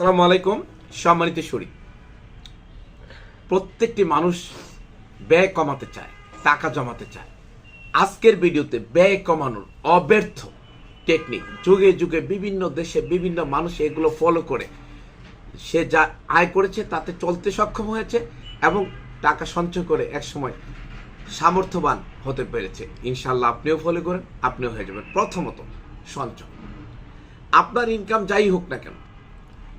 আসসালামু আলাইকুম, সম্মানিত শরীর প্রত্যেকটি মানুষ ব্যয় কমাতে চায়, টাকা জমাতে চায়। আজকের ভিডিওতে ব্যয় কমানোর অব্যর্থ টেকনিক যুগে যুগে বিভিন্ন দেশে বিভিন্ন মানুষ এগুলো ফলো করে। সে যা আয় করেছে তাতে চলতে সক্ষম হয়েছে এবং টাকা সঞ্চয় করে একসময় সামর্থ্যবান হতে পেরেছে। ইনশাল্লাহ আপনিও ফলো করেন, আপনিও হয়ে যাবেন প্রথমত সঞ্চয়। আপনার ইনকাম যাই হোক না কেন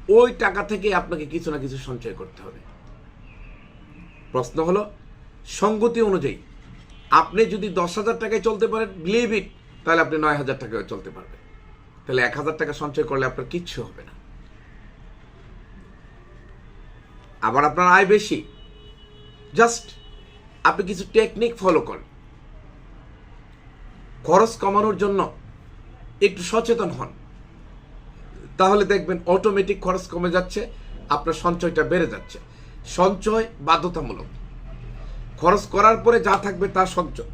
ওই টাকা থেকে আপনাকে কিছু না কিছু সঞ্চয় করতে হবে। প্রশ্ন হলো, সঙ্গতি অনুযায়ী আপনি যদি দশ হাজার টাকায় চলতে পারেন বিলিভ ইট তাহলে আপনি নয় হাজার টাকায় চলতে পারবেন। তাহলে এক হাজার টাকা সঞ্চয় করলে আপনার কিচ্ছু হবে না। আবার আপনার আয় বেশি। জাস্ট আপনি কিছু টেকনিক ফলো করেন। খরচ কমানোর জন্য একটু সচেতন হন। তাহলে দেখবেন অটোমেটিক খরচ কমে যাচ্ছে, আপনার সঞ্চয়টা বেড়ে যাচ্ছে। সঞ্চয় বাধ্যতামূলক। খরচ করার পরে যা থাকবে তা সঞ্চয়,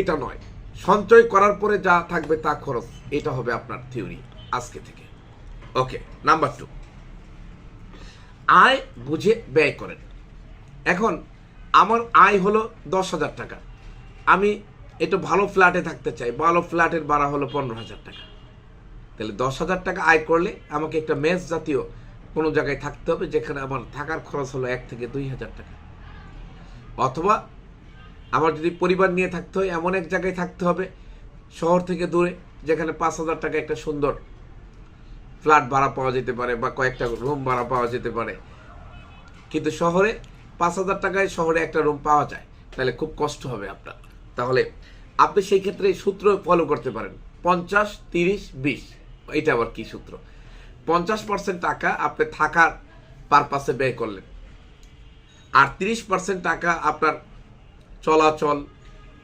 এটা নয়। সঞ্চয় করার পরে যা থাকবে তা খরচ, এটা হবে আপনার থিওরি আজকে থেকে। ওকে নাম্বার টু আয় বুঝে ব্যয় করেন। এখন আমার আয় হলো দশ হাজার টাকা। আমি একটু ভালো ফ্ল্যাটে থাকতে চাই, ভালো ফ্ল্যাটের ভাড়া হলো পনেরো হাজার টাকা। তাহলে দশ হাজার টাকা আয় করলে আমাকে একটা মেস জাতীয় কোনো জায়গায় থাকতে হবে যেখানে আমার থাকার খরচ হলো এক থেকে দুই হাজার টাকা। অথবা আমার যদি পরিবার নিয়ে থাকতে হয়, এমন এক জায়গায় থাকতে হবে, শহর থেকে দূরে, যেখানে পাঁচ হাজার টাকা একটা সুন্দর ফ্ল্যাট ভাড়া পাওয়া যেতে পারে বা কয়েকটা রুম ভাড়া পাওয়া যেতে পারে। কিন্তু শহরে পাঁচ হাজার টাকায় শহরে একটা রুম পাওয়া যায়, তাহলে খুব কষ্ট হবে আপনার। তাহলে আপনি সেই ক্ষেত্রে সূত্র ফলো করতে পারেন, পঞ্চাশ, তিরিশ, বিশ। এটা আবার কি সূত্র? পঞ্চাশ পার্সেন্ট টাকা আপনি থাকার পারপাসে ব্যয় করলেন। আর তিরিশ পার্সেন্ট টাকা আপনার চলাচল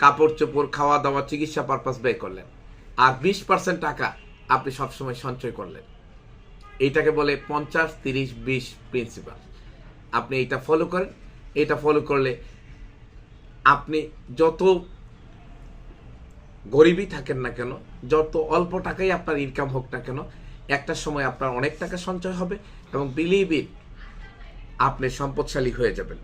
কাপড় চোপড় খাওয়া দাওয়া চিকিৎসা পারপাস ব্যয় করলেন। আর বিশ পার্সেন্ট টাকা আপনি সবসময় সঞ্চয় করলেন। এইটাকে বলে পঞ্চাশ তিরিশ বিশ প্রিন্সিপাল আপনি এটা ফলো করেন। এটা ফলো করলে আপনি যত গরিবই থাকেন না কেন? যত অল্প টাকাই আপনার ইনকাম হোক না কেন, একটা সময় আপনার অনেক টাকা সঞ্চয় হবে এবং বিলিভ ইট আপনি সম্পদশালী হয়ে যাবেন।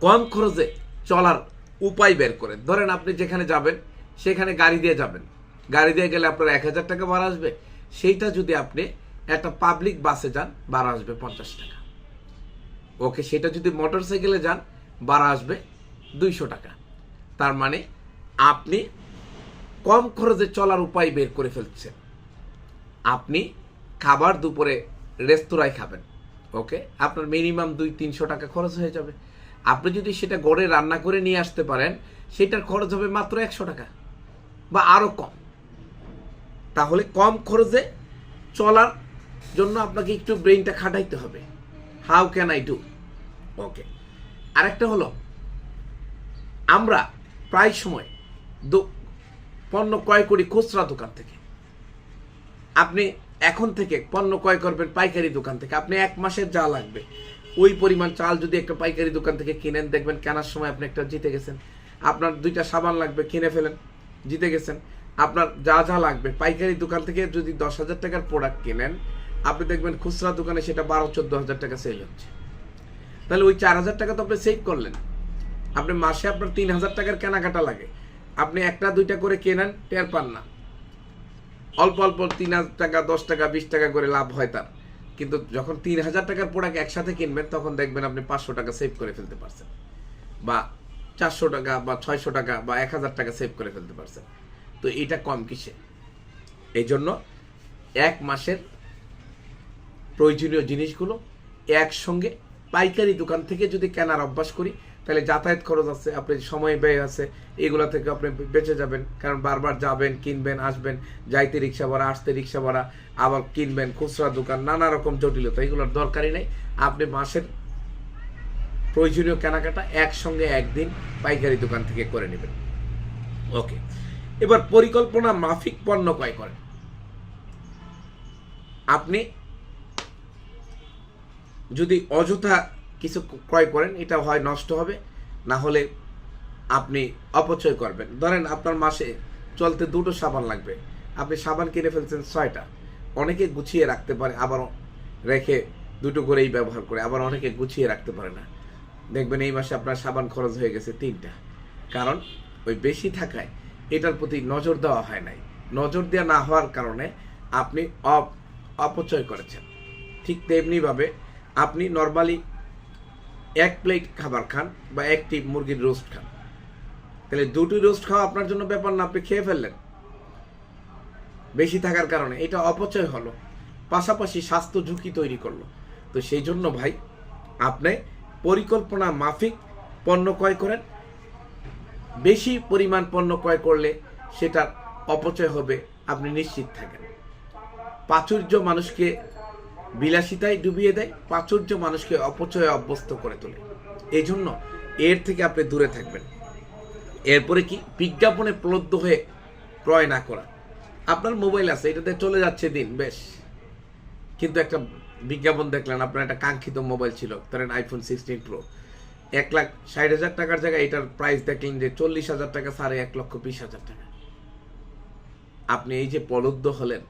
কম খরচে চলার উপায় বের করেন। ধরেন আপনি যেখানে যাবেন, সেখানে গাড়ি দিয়ে যাবেন। গাড়ি দিয়ে গেলে আপনার এক হাজার টাকা ভাড়া আসবে। সেইটা যদি আপনি একটা পাবলিক বাসে যান, ভাড়া আসবে পঞ্চাশ টাকা। ওকে, সেটা যদি মোটর সাইকেলে যান, ভাড়া আসবে দুইশো টাকা। তার মানে আপনি কম খরচে চলার উপায় বের করে ফেলছেন। আপনি খাবার দুপুরে রেস্তোরাঁয় খাবেন, ওকে? আপনার মিনিমাম দুই তিনশো টাকা খরচ হয়ে যাবে। আপনি যদি সেটা গড়ে রান্না করে নিয়ে আসতে পারেন, সেটার খরচ হবে মাত্র একশো টাকা বা আরও কম। তাহলে কম খরচে চলার জন্য আপনাকে একটু ব্রেইনটা খাটাইতে হবে। How can I do okay. আরেকটা হলো, আমরা প্রায় সময় পণ্য ক্রয় করি খুচরা দোকান থেকে। আপনি এখন থেকে পণ্য ক্রয় করবেন পাইকারি দোকান থেকে। আপনি এক মাসের যা লাগবে। ওই পরিমাণ চাল যদি একটা পাইকারি দোকান থেকে কিনেন, দেখবেন কেনার সময় আপনি একটা জিতে গেছেন। আপনার দুইটা সাবান লাগবে, কিনে ফেলেন, জিতে গেছেন। আপনার যা যা লাগবে, পাইকারি দোকান থেকে যদি দশ হাজার টাকার প্রোডাক্ট কিনেন, আপনি দেখবেন খুচরা দোকানে সেটা বারো, চোদ্দ হাজার টাকা সেল হচ্ছে। তাহলে ওই চার হাজার টাকা তো আপনি সেভ করলেন। আপনি মাসে আপনার তিন হাজার টাকার কেনাকাটা লাগে। আপনি একটা, দুইটা করে কেনেন, টের পান না। অল্প অল্প তিন হাজার টাকা, দশ টাকা, বিশ টাকা করে লাভ হয় তার। কিন্তু যখন তিন হাজার টাকার প্রোডাক্ট একসাথে কিনবেন, তখন দেখবেন আপনি পাঁচশো টাকা সেভ করে ফেলতে পারছেন। বা চারশো টাকা বা ছয়শো টাকা বা এক হাজার টাকা সেভ করে ফেলতে পারছেন। তো এটা কম কিসে? এই জন্য এক মাসের প্রয়োজনীয় জিনিসগুলো একসঙ্গে পাইকারি দোকান থেকে যদি কেনার অভ্যাস করি তাহলে যাতায়াত খরচ আছে, আপনি সময় ব্যয় আছে, এগুলো থেকে আপনি বেঁচে যাবেন। কারণ বারবার যাবেন, কিনবেন, আসবেন, যাইতে রিক্সা ভাড়া, আসতে রিক্সা ভাড়া, আবার কিনবেন, খুচরা দোকান, নানা রকম জটিলতা, এগুলোর দরকারই নেই। আপনি মাসের প্রয়োজনীয় কেনাকাটা একসঙ্গে একদিন পাইকারি দোকান থেকে করে নেবেন। ওকে, এবার পরিকল্পনা মাফিক পণ্য ক্রয় করেন। আপনি যদি অযথা কিছু ক্রয় করেন এটা হয় নষ্ট হবে। না হলে আপনি অপচয় করবেন। ধরেন আপনার মাসে চলতে দুটো সাবান লাগবে। আপনি সাবান কিনে ফেলছেন ছয়টা। অনেকে গুছিয়ে রাখতে পারে, আবার রেখে দুটো করেই ব্যবহার করে, আবার অনেকে গুছিয়ে রাখতে পারে না। দেখবেন এই মাসে আপনার সাবান খরচ হয়ে গেছে তিনটা। কারণ ওই বেশি থাকায় এটার প্রতি নজর দেওয়া হয় নাই। নজর দেওয়া না হওয়ার কারণে আপনি অপ অপচয় করেছেন। ঠিক তেমনিভাবে আপনি নর্মালি এক প্লেট খাবার খান বা একটি মুরগির রোস্ট খান। তাহলে দুটি রোস্ট খাওয়া আপনার জন্য ব্যাপার না, আপনি খেয়ে ফেললেন। বেশি থাকার কারণে এটা অপচয় হলো, পাশাপাশি স্বাস্থ্য ঝুঁকি তৈরি করল। তো সেই জন্য ভাই, আপনি পরিকল্পনা মাফিক পণ্য ক্রয় করেন। বেশি পরিমাণ পণ্য ক্রয় করলে সেটার অপচয় হবে, আপনি নিশ্চিত থাকেন। প্রাচুর্য মানুষকে বিলাসিতায় ডুবিয়ে দেয়, প্রাচুর্য মানুষকে অপচয়ে অভ্যস্ত করে তোলে। এই জন্য এর থেকে আপনি দূরে থাকবেন। এরপরে কি? বিজ্ঞাপনে প্রলব্ধ হয়ে ক্রয় না করা। আপনার মোবাইল আছে, এটাতে চলে যাচ্ছে দিন, বেশ। কিন্তু একটা বিজ্ঞাপন দেখলেন, আপনার একটা কাঙ্ক্ষিত মোবাইল ছিল, ধরেন আইফোন সিক্সটিন প্রো এক লাখ ষাট হাজার টাকার জায়গায় এটার প্রাইস দেখলেন যে চল্লিশ হাজার টাকা, সাড়ে এক লক্ষ বিশ হাজার টাকা। আপনি এই যে প্রলব্ধ হলেন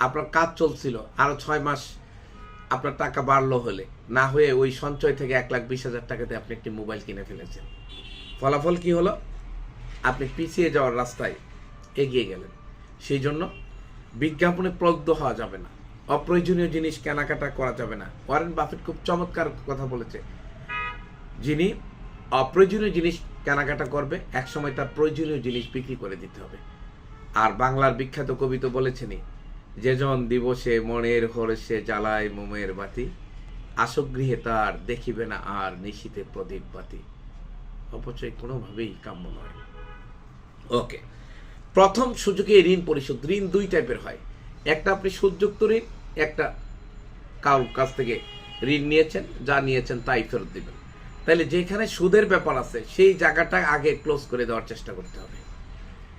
আপনার কাজ চলছিল, আরও ছয় মাস আপনার টাকা বাড়লো হলে, না হয়ে ওই সঞ্চয় থেকে এক লাখ বিশ হাজার টাকাতে আপনি একটি মোবাইল কিনে ফেলেছেন। ফলাফল কি হলো? আপনি পিছিয়ে যাওয়ার রাস্তায় এগিয়ে গেলেন। সেই জন্য বিজ্ঞাপনে প্রলুব্ধ হওয়া যাবে না। অপ্রয়োজনীয় জিনিস কেনাকাটা করা যাবে না। ওয়ারেন বাফেট খুব চমৎকার কথা বলেছে। যিনি অপ্রয়োজনীয় জিনিস কেনাকাটা করবে, একসময় তার প্রয়োজনীয় জিনিস বিক্রি করে দিতে হবে। আর বাংলার বিখ্যাত কবি তো বলেছেনই যেজন দিবসে মনের হরসে জ্বালায় মোমের বাতি আসগৃহে তার দেখিবে না আর নিশীতে প্রদীপ বাতি। অপচয় কোনোভাবেই কাম্য নয়। ওকে, প্রথম সুযোগে ঋণ পরিশোধ, ঋণ দুই টাইপের হয়। একটা আপনি সুদযুক্ত ঋণ, একটা কারোর কাছ থেকে ঋণ নিয়েছেন, যা নিয়েছেন তাই ফেরত দিবেন। তাহলে যেখানে সুদের ব্যাপার আছে, সেই জায়গাটা আগে ক্লোজ করে দেওয়ার চেষ্টা করতে হবে।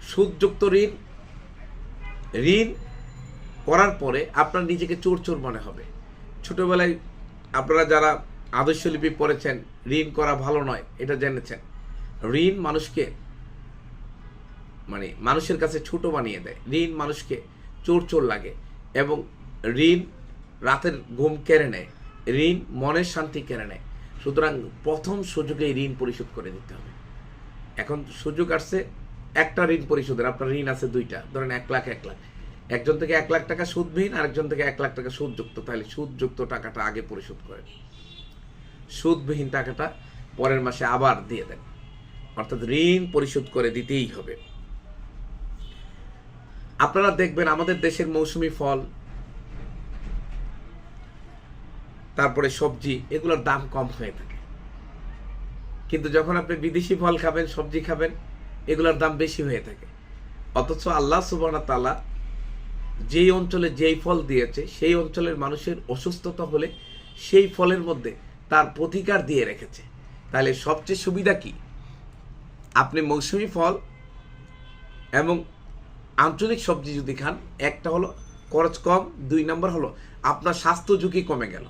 সুদযুক্ত ঋণ ঋণ করার পরে আপনার নিজেকে চোর চোর মনে হবে। ছোটবেলায় আপনারা যারা আদর্শলিপি পড়েছেন, ঋণ করা ভালো নয়, এটা জেনেছেন। ঋণ মানুষকে মানে মানুষের কাছে ছোট বানিয়ে দেয়। ঋণ মানুষকে চোর চোর লাগে এবং ঋণ রাতের ঘুম কেড়ে নেয়। ঋণ মনের শান্তি কেড়ে নেয়। সুতরাং প্রথম সুযোগে ঋণ পরিশোধ করে দিতে হবে। এখন সুযোগ আসছে একটা ঋণ পরিশোধের, আপনার ঋণ আছে দুইটা, ধরেন এক লাখ এক লাখ। একজন থেকে এক লাখ টাকা সুদবিহীন, আরেকজন থেকে এক লাখ টাকা সুদযুক্ত। তাহলে সুদযুক্ত টাকাটা আগে পরিশোধ করেন। সুদবিহীন টাকাটা পরের মাসে আবার দিয়ে দেন। অর্থাৎ ঋণ পরিশোধ করে দিতেই হবে। আপনারা দেখবেন আমাদের দেশের মৌসুমি ফল, তারপরে সবজি, এগুলোর দাম কম হয়ে থাকে। কিন্তু যখন আপনি বিদেশি ফল খাবেন, সবজি খাবেন, এগুলোর দাম বেশি হয়ে থাকে। অথচ আল্লাহ সুবাহ তালা যেই অঞ্চলে যেই ফল দিয়েছে, সেই অঞ্চলের মানুষের অসুস্থতা হলে সেই ফলের মধ্যে তার প্রতিকার দিয়ে রেখেছে। তাহলে সবচেয়ে সুবিধা কি? আপনি মৌসুমি ফল এবং আঞ্চলিক সবজি যদি খান, একটা হলো খরচ কম, দুই নম্বর হলো আপনার স্বাস্থ্য ঝুঁকি কমে গেল।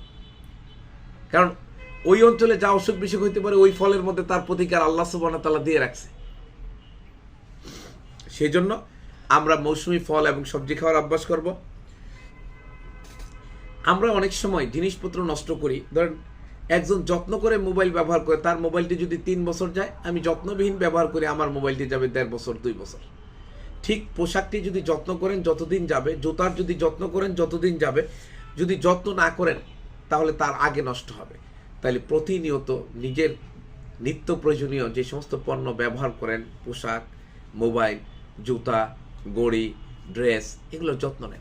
কারণ ওই অঞ্চলে যা অসুখ বিসুখ হইতে পারে, ওই ফলের মধ্যে তার প্রতিকার আল্লাহ সুবাহ তালা দিয়ে রাখছে। সেই জন্য আমরা মৌসুমি ফল এবং সবজি খাওয়ার অভ্যাস করব। আমরা অনেক সময় জিনিসপত্র নষ্ট করি। ধরেন, একজন যত্ন করে মোবাইল ব্যবহার করে, তার মোবাইলটি যদি তিন বছর যায়, আমি যত্নবিহীন ব্যবহার করি, আমার মোবাইলটি যাবে দেড় বছর, দুই বছর। ঠিক পোশাকটি যদি যত্ন করেন, যতদিন যাবে, জুতার যদি যত্ন করেন, যতদিন যাবে, যদি যত্ন না করেন, তাহলে তার আগে নষ্ট হবে। তাহলে প্রতিনিয়ত নিজের নিত্য প্রয়োজনীয় যে সমস্ত পণ্য ব্যবহার করেন, পোশাক, মোবাইল, জুতা গড়ি, ড্রেস, এগুলোর যত্ন নেন।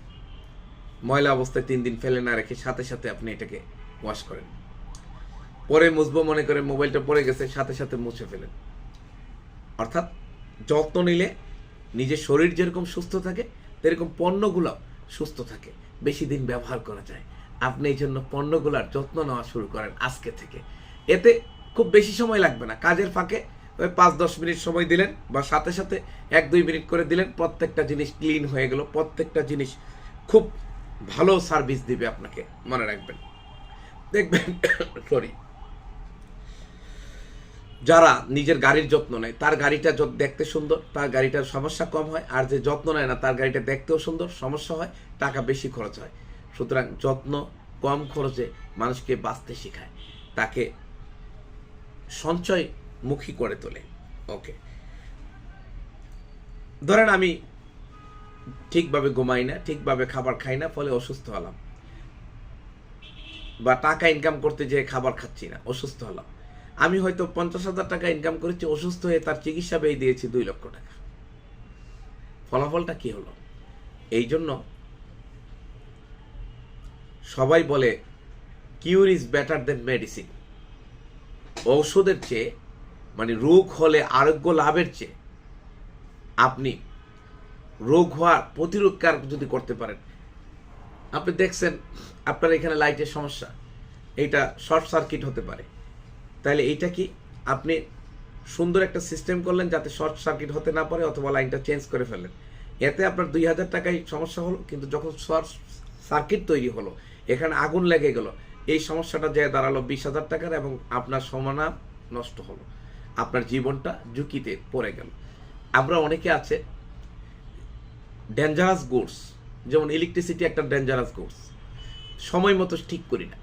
ময়লা অবস্থায় তিন দিন ফেলে না রেখে সাথে সাথে আপনি এটাকে ওয়াশ করেন। পরে মুছবো মনে করে মোবাইলটা পড়ে গেছে, সাথে সাথে মুছে ফেলেন। অর্থাৎ যত্ন নিলে নিজের শরীর যেরকম সুস্থ থাকে সেরকম পণ্যগুলো সুস্থ থাকে। বেশি দিন ব্যবহার করা যায়। আপনি এই জন্য পণ্যগুলোর যত্ন নেওয়া শুরু করেন আজকে থেকে। এতে খুব বেশি সময় লাগবে না। কাজের ফাঁকে ওই পাঁচ, দশ মিনিট সময় দিলেন বা সাথে সাথে এক, দুই মিনিট করে দিলেন, প্রত্যেকটা জিনিস ক্লিন হয়ে গেল, প্রত্যেকটা জিনিস খুব ভালো সার্ভিস দিবে আপনাকে, মনে রাখবেন। দেখবেন সরি যারা নিজের গাড়ির যত্ন নেয়, তার গাড়িটা দেখতে সুন্দর, তার গাড়িটার সমস্যা কম হয়, আর যে যত্ন নেয় না, তার গাড়িটা দেখতেও সুন্দর, সমস্যা হয়, টাকা বেশি খরচ হয়। সুতরাং যত্ন কম খরচে মানুষকে বাঁচতে শেখায়। তাকে সঞ্চয়মুখী করে তোলে। ওকে ধরেন আমি ঠিকভাবে ঘুমাই না, ঠিকভাবে খাবার খাই না, ফলে অসুস্থ হলাম। বা টাকা ইনকাম করতে যেয়ে খাবার খাচ্ছি না, অসুস্থ হলাম। আমি হয়তো পঞ্চাশ হাজার টাকা ইনকাম করেছি, অসুস্থ হয়ে তার চিকিৎসা ব্যয় দিয়েছি দুই লক্ষ টাকা। ফলাফলটা কি হলো? এই জন্য সবাই বলে cure is better than medicine ঔষধের চেয়ে মানে রোগ হলে আরোগ্য লাভের চেয়ে আপনি রোগ হওয়ার প্রতিরোধকার যদি করতে পারেন। আপনি দেখছেন আপনার এখানে লাইটের সমস্যা। এটা শর্ট সার্কিট হতে পারে। তাহলে এইটা কি আপনি সুন্দর একটা সিস্টেম করলেন যাতে শর্ট সার্কিট হতে না পারে অথবা লাইনটা চেঞ্জ করে ফেললেন। এতে আপনার দুই হাজার টাকায় সমস্যা হলো, কিন্তু যখন শর্ট সার্কিট তৈরি হলো, এখানে আগুন লেগে গেল, এই সমস্যাটা যে দাঁড়াল বিশ হাজার টাকার এবং আপনার সমানা নষ্ট হলো। আপনার জীবনটা ঝুঁকিতে পড়ে গেল। আমরা অনেকে আছে ডেঞ্জারাস গুডস যেমন ইলেকট্রিসিটি একটা ডেঞ্জারাস গুডস সময় মতো ঠিক করি না।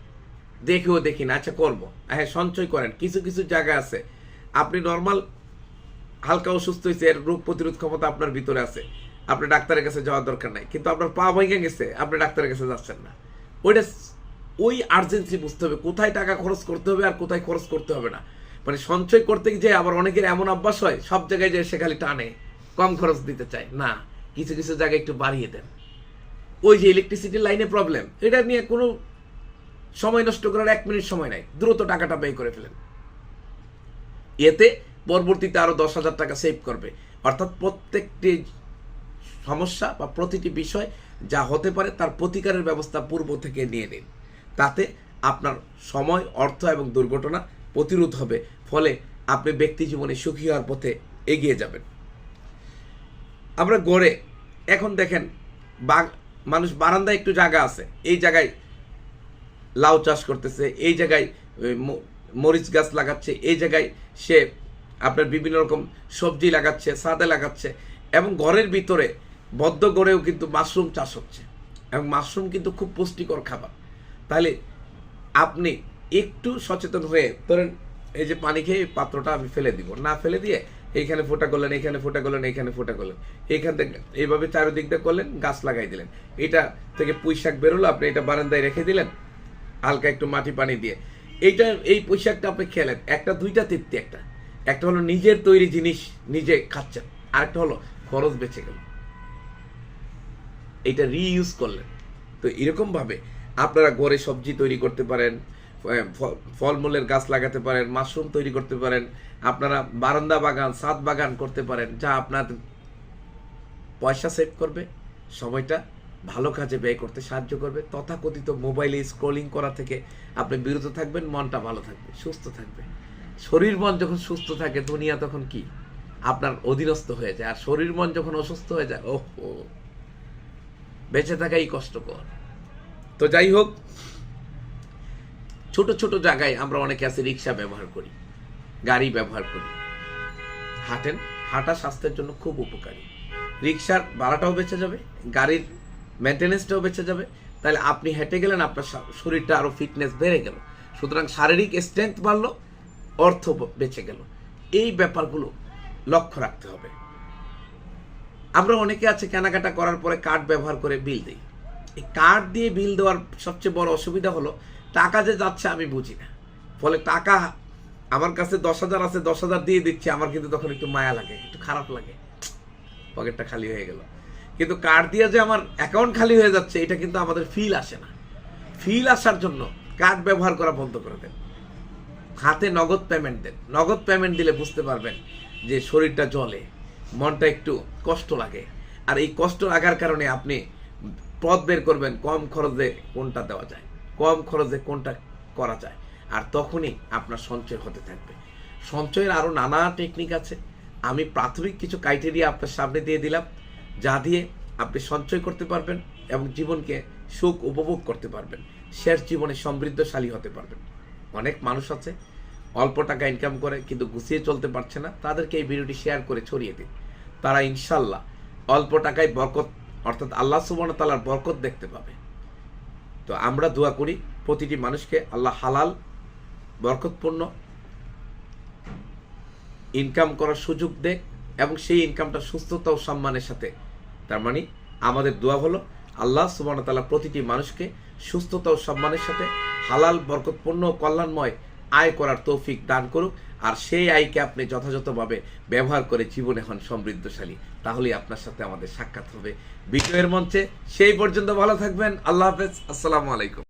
দেখেও দেখি না আচ্ছা করব। হ্যাঁ সঞ্চয় করেন, কিছু কিছু জায়গা আছে। আপনি নর্মাল হালকা অসুস্থ হয়েছে, এর রোগ প্রতিরোধ ক্ষমতা আপনার ভিতরে আছে। আপনি ডাক্তারের কাছে যাওয়ার দরকার নাই, কিন্তু আপনার পা ভেঙে গেছে, আপনি ডাক্তারের কাছে যাচ্ছেন না। ওইটা ওই আর্জেন্সি বুঝতে হবে, কোথায় টাকা খরচ করতে হবে আর কোথায় খরচ করতে হবে না। মানে সঞ্চয় করতে গিয়ে আবার অনেকের এমন অভ্যাস হয়, সব জায়গায় যে সে খালি টানে, কম খরচ দিতে চায়। না, কিছু কিছু জায়গায় একটু বাড়িয়ে দেন। ওই যে ইলেকট্রিসিটির লাইনে প্রবলেম এটা নিয়ে কোনো সময় নষ্ট করার এক মিনিট সময় নাই, দ্রুত টাকাটা ব্যয় করে ফেলেন। এতে পরবর্তীতে আরও দশ হাজার টাকা সেভ করবে। অর্থাৎ প্রত্যেকটি সমস্যা বা প্রতিটি বিষয় যা হতে পারে তার প্রতিকারের ব্যবস্থা পূর্ব থেকে নিয়ে নিন। তাতে আপনার সময়, অর্থ এবং দুর্ঘটনা প্রতিরোধ হবে। ফলে আপনি ব্যক্তি জীবনে সুখী হওয়ার পথে এগিয়ে যাবেন। আমরা গড়ে, এখন দেখেন বাগ মানুষ বারান্দায় একটু জায়গা আছে। এই জায়গায় লাউ চাষ করতেছে, এই জায়গায় মরিচ গাছ লাগাচ্ছে, এই জায়গায় সে আপনার বিভিন্ন রকম সবজি লাগাচ্ছে, সাদে লাগাচ্ছে এবং ঘরের ভিতরে বদ্ধ গড়েও কিন্তু মাশরুম চাষ হচ্ছে। এবং মাশরুম কিন্তু খুব পুষ্টিকর খাবার। তাহলে আপনি একটু সচেতন হয়ে ধরেন এই যে পানি খেয়ে পাত্রটা আমি ফেলে দিব। না ফেলে দিয়ে এইখানে ফোটা করলেন, এইখানে ফোটা করলেন, এইখানে ফোটা করলেন। এইখান থেকে এইভাবে চারিদিক দিয়ে করলেন, গাছ লাগাই দিলেন। এটা থেকে পুঁই শাক বেরোলো আপনি এটা বারান্দায় রেখে দিলেন, হালকা একটু মাটি পানি দিয়ে। এইটা, এই পোশাকটা আপনি খেলেন, একটা দুইটা তৃপ্তি একটা। একটা হলো নিজের তৈরি জিনিস, নিজে খাচ্ছেন। আরেকটা হলো খরচ বেঁচে গেল। এটা রিইউজ করলেন। তো এরকম ভাবে আপনারা ঘরে সবজি তৈরি করতে পারেন ফলমূলের গাছ লাগাতে পারেন, মাশরুম তৈরি করতে পারেন, আপনারা বারান্দা বাগান, সাত বাগান করতে পারেন, যা আপনার পয়সা সেভ করবে, সময়টা ভালো কাজে ব্যয় করতে সাহায্য করবে, তথাকথিত মোবাইলে স্ক্রলিং করা থেকে আপনি বিরত থাকবেন, মনটা ভালো থাকবে, সুস্থ থাকবে। শরীর মন যখন সুস্থ থাকে, দুনিয়া তখন কি? আপনার অধীনস্থ হয়ে যায়, আর শরীর মন যখন অসুস্থ হয়ে যায়, ওহ, বেঁচে থাকাই কষ্টকর। তো যাই হোক ছোট ছোট জায়গায় আমরা অনেকে আছে রিক্সা ব্যবহার করি, গাড়ি ব্যবহার করি। হাঁটেন, হাঁটা স্বাস্থ্যের জন্য খুব উপকারী। রিক্সার ভাড়াটাও বেঁচে যাবে, গাড়ির মেনটেনেন্সটাও বেঁচে যাবে। তাহলে আপনি হেঁটে গেলেন, আপনার শরীরটা আরও ফিটনেস বেড়ে গেল। সুতরাং শারীরিক স্ট্রেংথ বাড়লো, অর্থ বেঁচে গেল। এই ব্যাপারগুলো লক্ষ্য রাখতে হবে। আমরা অনেকে আছে কেনাকাটা করার পরে কার্ড ব্যবহার করে বিল দিই। এই কার্ড দিয়ে বিল দেওয়ার সবচেয়ে বড় অসুবিধা হলো টাকা যে যাচ্ছে আমি বুঝি না। ফলে টাকা আমার কাছে দশ হাজার আছে, দশ হাজার দিয়ে দিচ্ছে, আমার কিন্তু তখন একটু মায়া লাগে, একটু খারাপ লাগে। পকেটটা খালি হয়ে গেল। কিন্তু কার্ড দিয়ে যে আমার অ্যাকাউন্ট খালি হয়ে যাচ্ছে, এটা কিন্তু আমাদের ফিল আসে না। ফিল আসার জন্য কার্ড ব্যবহার করা বন্ধ করে দেন। হাতে নগদ পেমেন্ট দেন। নগদ পেমেন্ট দিলে বুঝতে পারবেন যে শরীরটা জলে মনটা একটু কষ্ট লাগে। আর এই কষ্ট লাগার কারণে আপনি পথ বের করবেন কম খরচে কোনটা দেওয়া যায়। কম খরচে কোনটা করা যায়। আর তখনই আপনার সঞ্চয় হতে থাকবে। সঞ্চয়ের আরও নানা টেকনিক আছে। আমি প্রাথমিক কিছু ক্রাইটেরিয়া আপনার সামনে দিয়ে দিলাম, যা দিয়ে আপনি সঞ্চয় করতে পারবেন এবং জীবনকে সুখ উপভোগ করতে পারবেন। শেষ জীবনে সমৃদ্ধশালী হতে পারবেন। অনেক মানুষ আছে, অল্প টাকা ইনকাম করে কিন্তু গুছিয়ে চলতে পারছে না। তাদেরকে এই ভিডিওটি শেয়ার করে ছড়িয়ে দিন। তারা ইনশাল্লাহ অল্প টাকায় বরকত, অর্থাৎ আল্লাহ সুবর্ণ তালার বরকত দেখতে পাবে। তো আমরা দোয়া করি প্রতিটি মানুষকে আল্লাহ হালাল, বরকতপূর্ণ ইনকাম করার সুযোগ দেখ এবং সেই ইনকামটা সুস্থতা ও সম্মানের সাথে। তার মানে আমাদের দোয়া হলো আল্লাহ সুবান তালা প্রতিটি মানুষকে সুস্থতা ও সম্মানের সাথে হালাল, বরকতপূর্ণ কল্যাণময় আয় করার তৌফিক দান করুক। আর সেই আয়কে আপনি যথাযথভাবে ব্যবহার করে জীবন এখন সমৃদ্ধশালী। তাহলে আপনার সাথে আমাদের সাক্ষাৎ হবে। বিজয়ের মঞ্চে সেই পর্যন্ত ভালো থাকবেন। আল্লাহ হাফেজ। আসসালামু আলাইকুম।